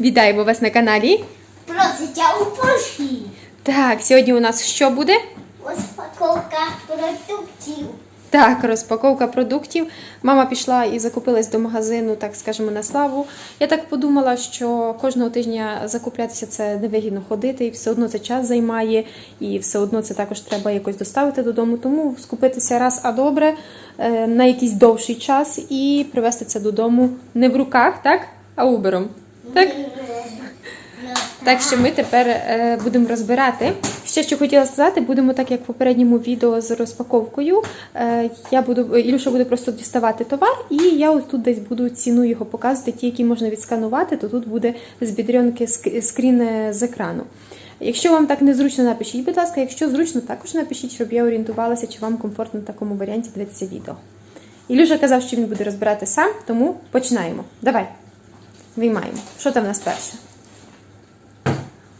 Вітаємо вас на каналі. Проситься у поші. Так, сьогодні у нас що буде? Розпаковка продуктів. Так, розпаковка продуктів. Мама пішла і закупилась до магазину, так скажемо, на славу. Я так подумала, що кожного тижня закуплятися це невигідно ходити, і все одно це час займає, і все одно це також треба якось доставити додому. Тому скупитися раз, а добре е, на якийсь довший час і привезти це додому не в руках, так? А убером. Так? Так що ми тепер е, будемо розбирати. Ще що хотіла сказати, будемо так як в попередньому відео з розпаковкою. Е, я буду Ілюша буде просто діставати товар, і я ось тут десь буду ціну його показувати, ті, які можна відсканувати, то тут буде з бідрянки ск- скрін е, з екрану. Якщо вам так незручно, напишіть, будь ласка, якщо зручно, також напишіть, щоб я орієнтувалася, чи вам комфортно в такому варіанті дивитися відео. Ілюша казав, що він буде розбирати сам, тому починаємо. Давай, виймаємо. Що там у нас перше?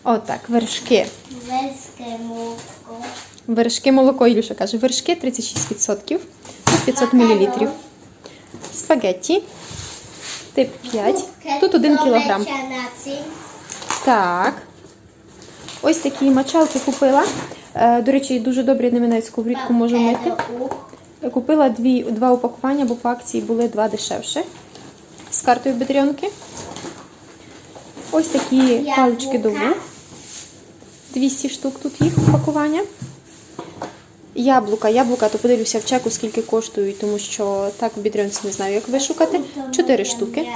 Отак, вершки. Веське молоко. Вершки молоко, Ілюша каже, вершки 36%, 500 мл. Спагетті, тип 5, тут 1 кг. Так. Ось такі мочалки купила. Е, До речі, дуже добре ними навіть сковорідку можу мити. Купила дві, два упакування, бо по акції були два дешевше. Картою бедренки. Ось такі палички до 200 штук тут їх упакування. Яблука. Яблука, то подивлюся в чеку, скільки коштують, тому що так в бідрянці не знаю, як вишукати. 4 штуки.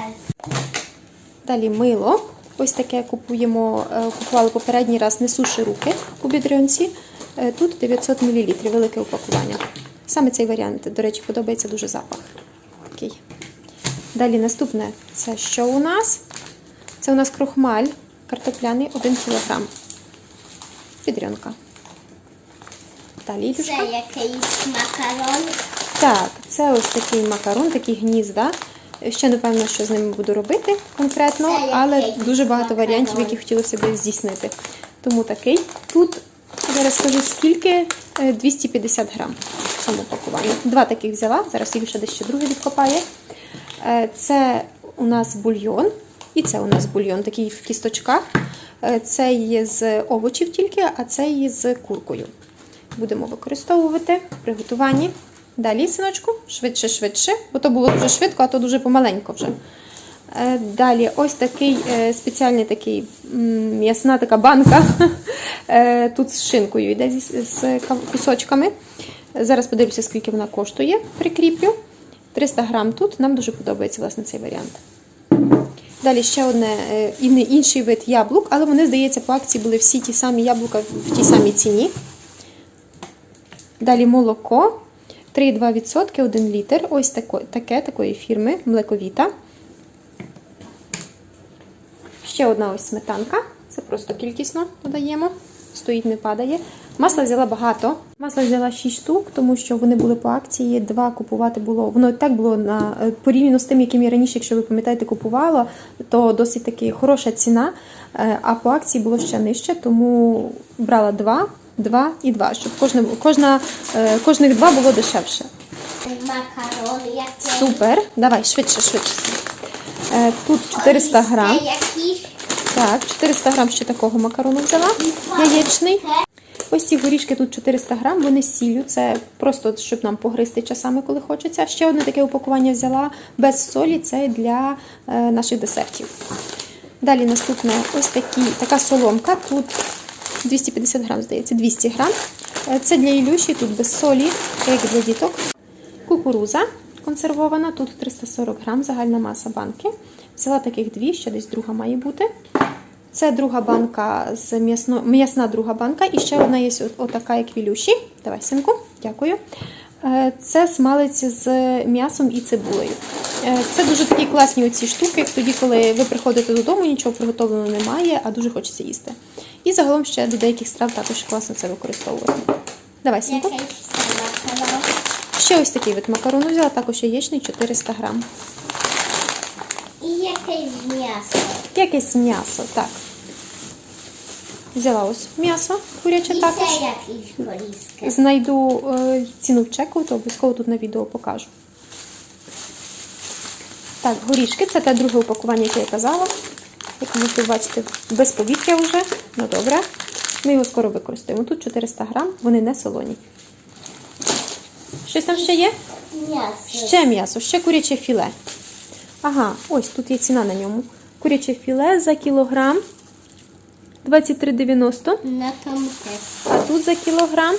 Далі мило. Ось таке купуємо, е, купували попередній раз, не суші руки у бідрянці. Е, Тут 900 мл, велике упакування. Саме цей варіант, до речі, подобається дуже запах. Такий. Далі наступне це що у нас? Це у нас крохмаль картопляний 1 кг. Підрянка. Далі Це якийсь макарон. Так, це ось такий макарон, такі гнізда. Ще не певно, що з ними буду робити конкретно, але дуже багато макарон. варіантів, які хотілося б здійснити. Тому такий. Тут зараз скажу скільки Е, 250 грам в цьому пакуванні. Два таких взяла. Зараз десь ще другий відкопає. Е, Це у нас бульйон, і це у нас бульйон, такий в кісточках. Е, Це є з овочів тільки, а це є з куркою. Будемо використовувати при готуванні. Далі, синочку, швидше, швидше, бо то було дуже швидко, а то дуже помаленько вже. Е, Далі ось такий спеціальний такий м'ясна така банка. Тут з шинкою йде з кусочками. Зараз подивлюся, скільки вона коштує. Прикріплю. 300 грам тут. Нам дуже подобається власне цей варіант. Далі ще одне е, інший вид яблук, але вони, здається, по акції були всі ті самі яблука в тій самій ціні. Далі молоко 3,2%, 1 літр. Ось таке, такої фірми, млековіта. Ще одна ось сметанка. Це просто кількісно додаємо. Стоїть, не падає. Масла взяла багато. Масла взяла 6 штук, тому що вони були по акції. Два купувати було. Воно і так було на е, порівняно з тим, яким я раніше, якщо ви пам'ятаєте, купувала, то досить таки хороша ціна. Е, А по акції було ще нижче, тому брала два, два і два, щоб кожне, кожна, е, кожних два було дешевше. Макарон. Супер. Давай, швидше, швидше. Тут 400 грам. Так, 400 грам ще такого макарону взяла. Яєчний. Ось ці горішки тут 400 грам, вони сіллю. Це просто щоб нам погризти часами, коли хочеться. Ще одне таке упакування взяла без солі. Це для е, наших десертів. Далі наступне ось такі, така соломка. Тут 250 грам, здається, 200 грам. Е, Це для Ілюші, тут без солі, як для діток. Кукуруза консервована, тут 340 грам, загальна маса банки. Взяла таких дві, ще десь друга має бути. Це друга банка з м'ясно, м'ясна друга банка. І ще одна є отака, як в Ілюші. Давай, синку, дякую. Е, Це смалець з м'ясом і цибулею. Е, Це дуже такі класні оці штуки, тоді, коли ви приходите додому, нічого приготовленого немає, а дуже хочеться їсти. І загалом ще до деяких страв також класно це використовувати. Давай, синку. Ще ось такий вид макарону взяла, також яєчний 400 грам. І якесь м'ясо. Якесь м'ясо, так. Взяла ось м'ясо куряче І також. це якісь горіски. Знайду е, ціну в чеку, то обов'язково тут на відео покажу. Так, горішки це те друге упакування, яке я казала. Як ви можете бачити, без повітря вже. Ну добре. Ми його скоро використаємо. Тут 400 грам, вони не солоні. Щось там ще є? М'ясо. Ще м'ясо, ще куряче філе. Ага, ось тут є ціна на ньому. Куряче філе за кілограм 23,90. На тому теж. А тут за кілограм.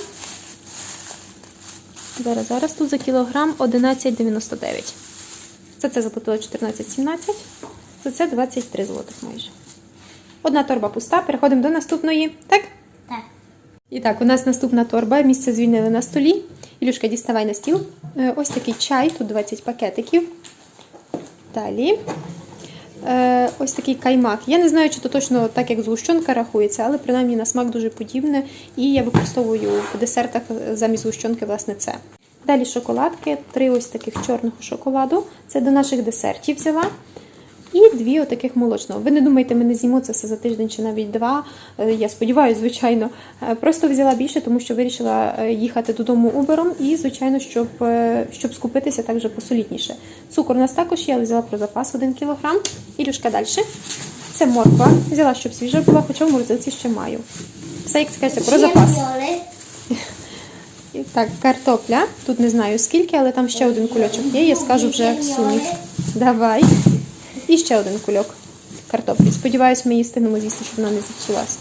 Зараз, зараз тут за кілограм 11,99. За це заплатила 14,17. За це 23 злотих майже. Одна торба пуста. Переходимо до наступної. Так? Так. І так, у нас наступна торба. Місце звільнили на столі. Ілюшка, діставай на стіл. Е, Ось такий чай, тут 20 пакетиків. Далі. Е, ось такий каймак. Я не знаю, чи то точно так, як згущенка рахується, але принаймні на смак дуже подібне. І я використовую в десертах замість згущенки, власне, це. Далі шоколадки, три ось таких чорного шоколаду. Це до наших десертів взяла. І дві отаких молочного. Ви не думайте, ми не з'їмо це все за тиждень чи навіть два. Е, Я сподіваюся, звичайно. Е, Просто взяла більше, тому що вирішила е, їхати додому убером і, звичайно, щоб, щоб скупитися так вже посолідніше. Цукор у нас також є, але взяла про запас 1 кг. Ілюшка далі. Це морква. Взяла, щоб свіжа була, хоча в морозилці ще маю. Все, як це кажеться, про запас. Так, картопля. Тут не знаю скільки, але там ще один кульочок є. Я скажу вже в сумі. Давай. І ще один кульок картоплі. Сподіваюсь, ми її встигнемо з'їсти, щоб вона не зіпсулася.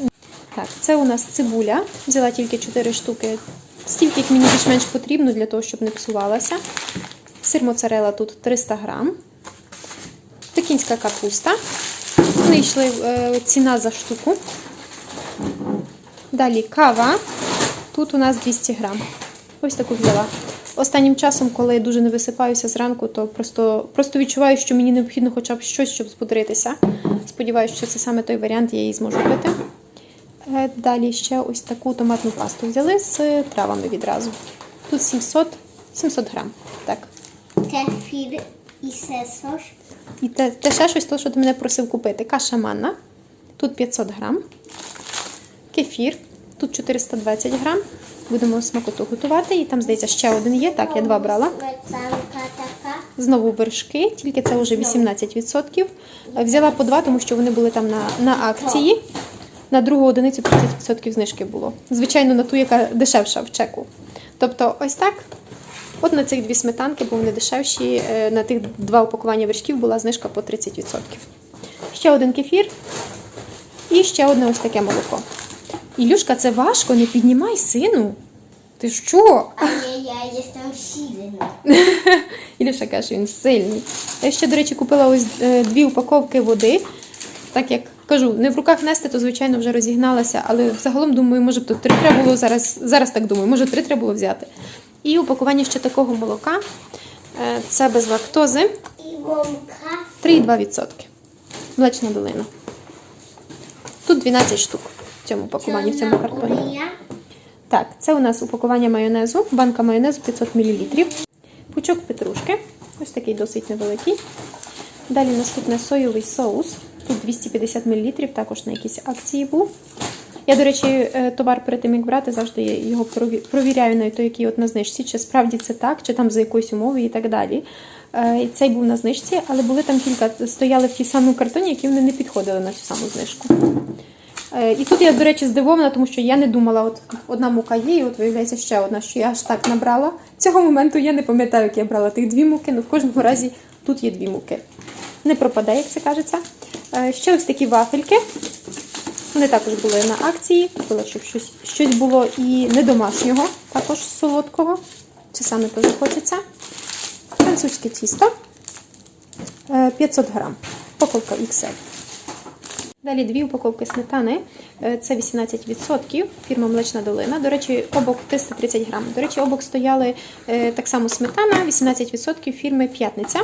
Так, це у нас цибуля. Взяла тільки 4 штуки. Стільки, як мені більш-менш потрібно для того, щоб не псувалася. Сир моцарела тут 300 грам. Пекінська капуста. Вони йшли е, ціна за штуку. Далі кава. Тут у нас 200 грам. Ось таку взяла. Останнім часом, коли я дуже не висипаюся зранку, то просто, просто відчуваю, що мені необхідно хоча б щось, щоб збудритися. Сподіваюся, що це саме той варіант, я її зможу пити. Е, Далі ще ось таку томатну пасту взяли з травами відразу. Тут 700, 700 грам. Так. Кефір і сесош. І те, те ще щось, то, що ти мене просив купити. Каша манна. Тут 500 грам. Кефір. Тут 420 грам. Будемо смакоту готувати. І там, здається, ще один є. Так, я два брала. Знову вершки, тільки це вже 18%. Е, Взяла по два, тому що вони були там на, на акції. На другу одиницю 30% знижки було. Звичайно, на ту, яка дешевша в чеку. Тобто, ось так. От на цих дві сметанки, бо вони дешевші, е, на тих два упакування вершків була знижка по 30%. Ще один кефір і ще одне ось таке молоко. Ілюшка, це важко, не піднімай сину. Ти що? А я, я jestem silny. Ілюша каже, що він сильний. Я ще, до речі, купила ось е, дві упаковки води. Так як кажу, не в руках нести, то звичайно вже розігналася, але загалом думаю, може б тут три треба було зараз. Зараз так думаю, може три треба було взяти. І упакування ще такого молока. Е, Це без лактози І мамка. 3,2%. Млечна долина. Тут 12 штук цьому упакуванні, в цьому картоні. Так, це у нас упакування майонезу, банка майонезу 500 мл. Пучок петрушки, ось такий досить невеликий. Далі наступне соєвий соус. Тут 250 мл, також на якійсь акції був. Я, до речі, е, товар перед тим, як брати, завжди його провіряю на той, який от на знижці, чи справді це так, чи там за якоюсь умовою і так далі. Е, Цей був на знижці, але були там кілька, стояли в тій самому картоні, які вони не підходили на цю саму знижку. Е, І тут я, до речі, здивована, тому що я не думала, от одна мука є, і от виявляється ще одна, що я аж так набрала. Цього моменту я не пам'ятаю, як я брала тих дві муки, але в кожному разі тут є дві муки. Не пропаде, як це кажеться. Е, Ще ось такі вафельки. Вони також були на акції. Купила, щоб щось, щось було і не домашнього, також солодкого. Це саме теж хочеться. Французьке тісто. Е, 500 грам. Упаковка XL. Далі дві упаковки сметани. Е, Це 18%, фірма Млечна долина. До речі, обок 330 грам. До речі, обок стояли е, так само сметана, 18% фірми П'ятниця.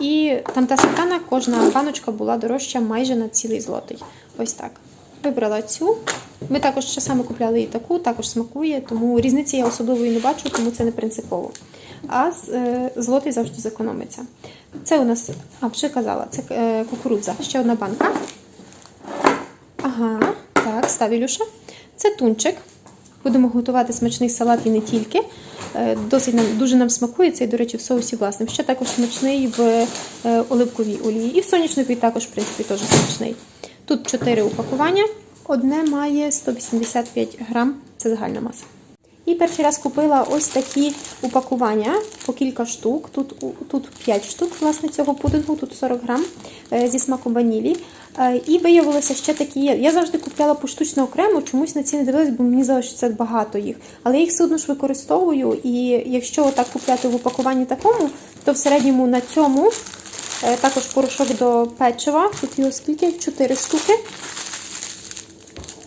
І там та сметана, кожна баночка була дорожча майже на цілий злотий. Ось так. Вибрала цю. Ми також часами купляли і таку, також смакує, тому різниці я особливої не бачу, тому це не принципово. А е, злотий завжди зекономиться. Це у нас, а вже казала, це кукурудза. Ще одна банка. Став Ілюша. Це тунчик. Будемо готувати смачний салат і не тільки. Е, Досить нам дуже нам смакує цей, до речі, в соусі власним. Ще також смачний в е, оливковій олії. І в соняшниковій також, в принципі, теж смачний. Тут 4 упакування, одне має 185 грам, це загальна маса. І перший раз купила ось такі упакування по кілька штук. Тут, тут 5 штук власне, цього пудингу, тут 40 грам е, зі смаком ванілі. Е, І виявилося ще такі. Я завжди купляла поштучно окремо, чомусь на ці не дивилась, бо мені здалося, що це багато їх. Але я їх все одно ж використовую. І якщо так купляти в упакуванні такому, то в середньому на цьому е, також порошок до печива. Тут його скільки? 4 штуки.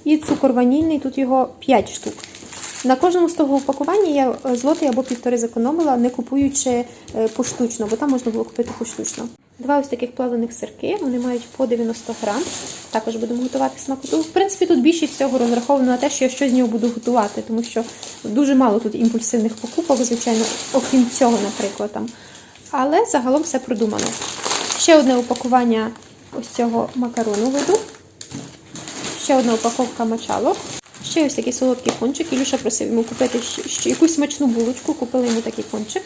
І цукор ванільний, тут його 5 штук. На кожному з того упакування я е, злотий або півтори зекономила, не купуючи е, поштучно, бо там можна було купити поштучно. Два ось таких плавлених сирки, вони мають по 90 грам. Також будемо готувати смакоту. В принципі, тут більшість всього розраховано на те, що я щось з нього буду готувати, тому що дуже мало тут імпульсивних покупок, звичайно, окрім цього, наприклад. там. Але загалом все продумано. Ще одне упакування ось цього макарону виду. Ще одна упаковка мочалок. Ще ось такий солодкий пончик. Ілюша просив йому купити ще, якусь смачну булочку. Купили йому такий пончик.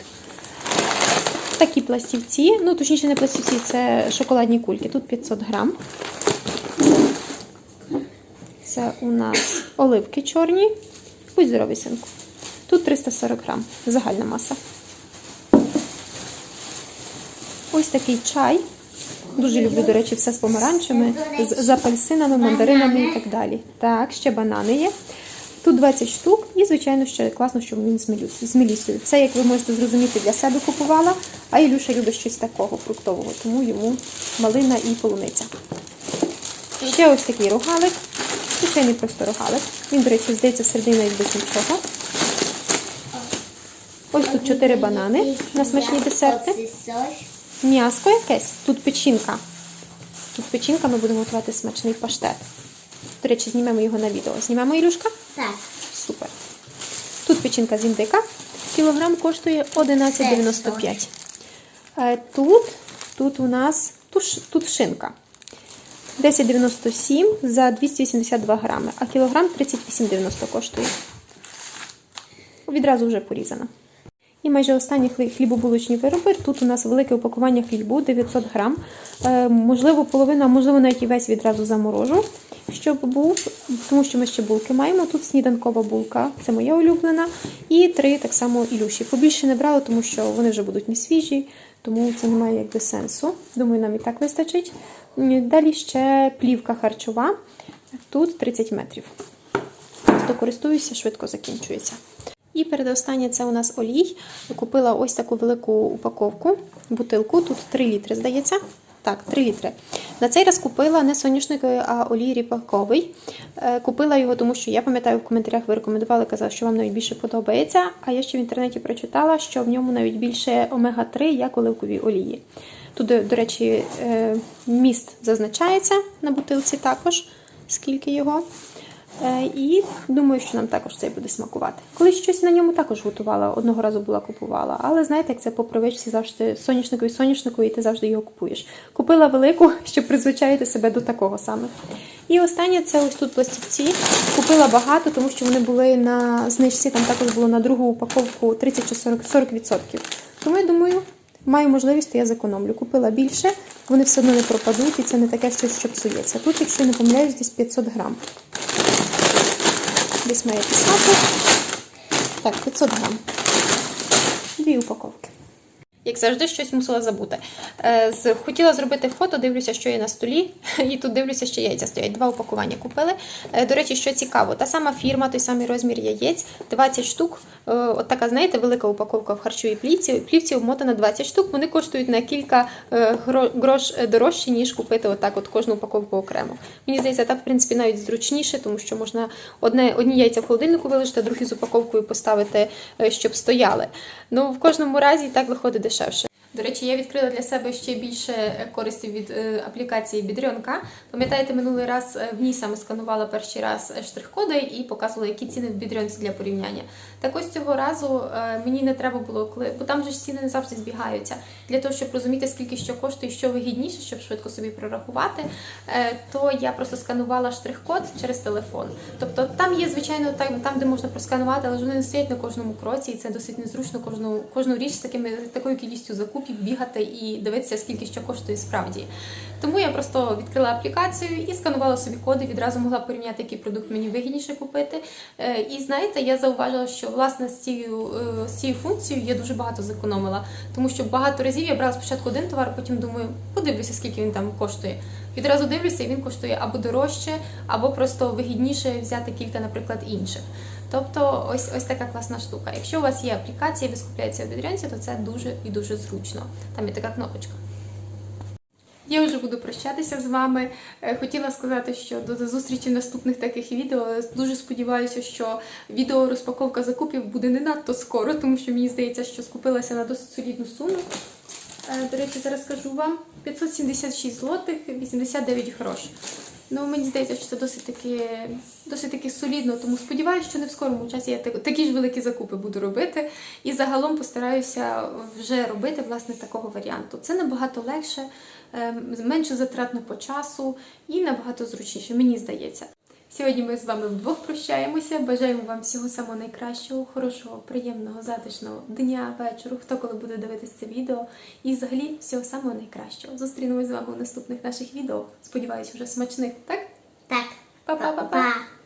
Такі пластівці. Ну, точніше, не пластівці, це шоколадні кульки. Тут 500 грам. Це у нас оливки чорні. Будь здоровий, синку. Тут 340 грам. Загальна маса. Ось такий чай. Дуже люблю, до речі, все з помаранчами, з, з апельсинами, мандаринами і так далі. Так, ще банани є. Тут 20 штук, і, звичайно, ще класно, що він з мелісою. Це, як ви можете зрозуміти, для себе купувала, а Ілюша любить щось такого фруктового, тому йому малина і полуниця. Ще ось такий рогалик. Звичайний просто рогалик. Він, до речі, здається, середина і без нічого. Ось тут 4 банани на смачні десерти. М'яско якесь, тут печінка. Тут печінка, ми будемо готувати смачний паштет. До речі, знімемо його на відео. Знімемо Ілюшка? Так. Супер. Тут печінка з індика. Кілограм коштує 11,95. Е, Тут, тут у нас туш, тут шинка. 10,97 за 282 грами, а кілограм 38,90 коштує. Відразу вже порізана. І майже останні хлі- хлібобулочні вироби. Тут у нас велике упакування хлібу 900 грам. Е, можливо, половина, можливо, навіть і весь відразу заморожу, щоб був, тому що ми ще булки маємо. Тут сніданкова булка, це моя улюблена. І три так само Ілюші. Побільше не брала, тому що вони вже будуть не свіжі, тому це не має якби сенсу. Думаю, нам і так вистачить. Далі ще плівка харчова. Тут 30 метрів. Просто користуюся, швидко закінчується. І передостаннє це у нас олій. Купила ось таку велику упаковку, бутилку. Тут 3 літри, здається. Так, 3 літри. На цей раз купила не соняшниковий, а олій ріпаковий. Е, Купила його, тому що я пам'ятаю, в коментарях ви рекомендували, казали, що вам навіть більше подобається. А я ще в інтернеті прочитала, що в ньому навіть більше омега-3, як оливкові олії. Тут, до до речі, е, міст зазначається на бутилці також, скільки його. Е, І думаю, що нам також цей буде смакувати. Колись щось на ньому також готувала, одного разу була купувала. Але знаєте, як це по привичці завжди соняшнику і соняшнику, і ти завжди його купуєш. Купила велику, щоб призвичаїти себе до такого саме. І останнє це ось тут пластівці. Купила багато, тому що вони були на знижці, там також було на другу упаковку 30 чи 40%. 40%. Тому я думаю, маю можливість, то я зекономлю. Купила більше, вони все одно не пропадуть, і це не таке щось, що псується. Тут, якщо не помиляюсь, десь 500 грам. Десь має писати. Так, 500 грам. Дві упаковки. Як завжди, щось мусила забути. Е, Хотіла зробити фото, дивлюся, що є на столі, і тут дивлюся, що яйця стоять. Два упакування купили. Е, До речі, що цікаво, та сама фірма, той самий розмір яєць, 20 штук. Е, От така, знаєте, велика упаковка в харчовій плівці. Плівці обмотана 20 штук. Вони коштують на кілька грош дорожче, ніж купити отак от кожну упаковку окремо. Мені здається, так, в принципі, навіть зручніше, тому що можна одне, одні яйця в холодильнику вилишити, а другі з упаковкою поставити, щоб стояли. Ну, в кожному разі так виходить дешевше. До речі, я відкрила для себе ще більше користі від е, аплікації Бідрьонка. Пам'ятаєте, минулий раз е, в ній саме сканувала перший раз е, штрих-коди і показувала, які ціни в Бідрьонці для порівняння. Так ось цього разу мені не треба було, коли, бо там же ж ціни не завжди збігаються. Для того, щоб розуміти, скільки що коштує, що вигідніше, щоб швидко собі прорахувати, то я просто сканувала штрих-код через телефон. Тобто там є, звичайно, там, де можна просканувати, але вони не стоять на кожному кроці, і це досить незручно кожну, річ з такою кількістю закупів. Закупів бігати і дивитися, скільки що коштує справді. Тому я просто відкрила аплікацію і сканувала собі коди, відразу могла порівняти, який продукт мені вигідніше купити. Е, І знаєте, я зауважила, що власне з цією, е, з цією функцією я дуже багато зекономила, тому що багато разів я брала спочатку один товар, потім думаю, подивлюся, скільки він там коштує. Відразу дивлюся, і він коштує або дорожче, або просто вигідніше взяти кілька, наприклад, інших. Тобто, ось ось така класна штука. Якщо у вас є аплікація, ви скупляєтеся в Бідрянці, то це дуже і дуже зручно. Там є така кнопочка. Я вже буду прощатися з вами. Е, Хотіла сказати, що до зустрічі наступних таких відео. Дуже сподіваюся, що відео розпаковка закупів буде не надто скоро, тому що мені здається, що скупилася на досить солідну суму. Е, До речі, зараз скажу вам 576 злотих 89 грошей. Ну, мені здається, що це досить таки, досить таки солідно, тому сподіваюся, що не в скорому часі я такі ж великі закупи буду робити. І загалом постараюся вже робити власне такого варіанту. Це набагато легше, ем, менше затратно по часу і набагато зручніше, мені здається. Сьогодні ми з вами вдвох прощаємося. Бажаємо вам всього самого найкращого, хорошого, приємного, затишного дня, вечору, хто коли буде дивитися це відео. І взагалі всього самого найкращого. Зустрінемось з вами у наступних наших відео. Сподіваюсь, вже смачних, так? Так. Па-па-па-па! Па-па.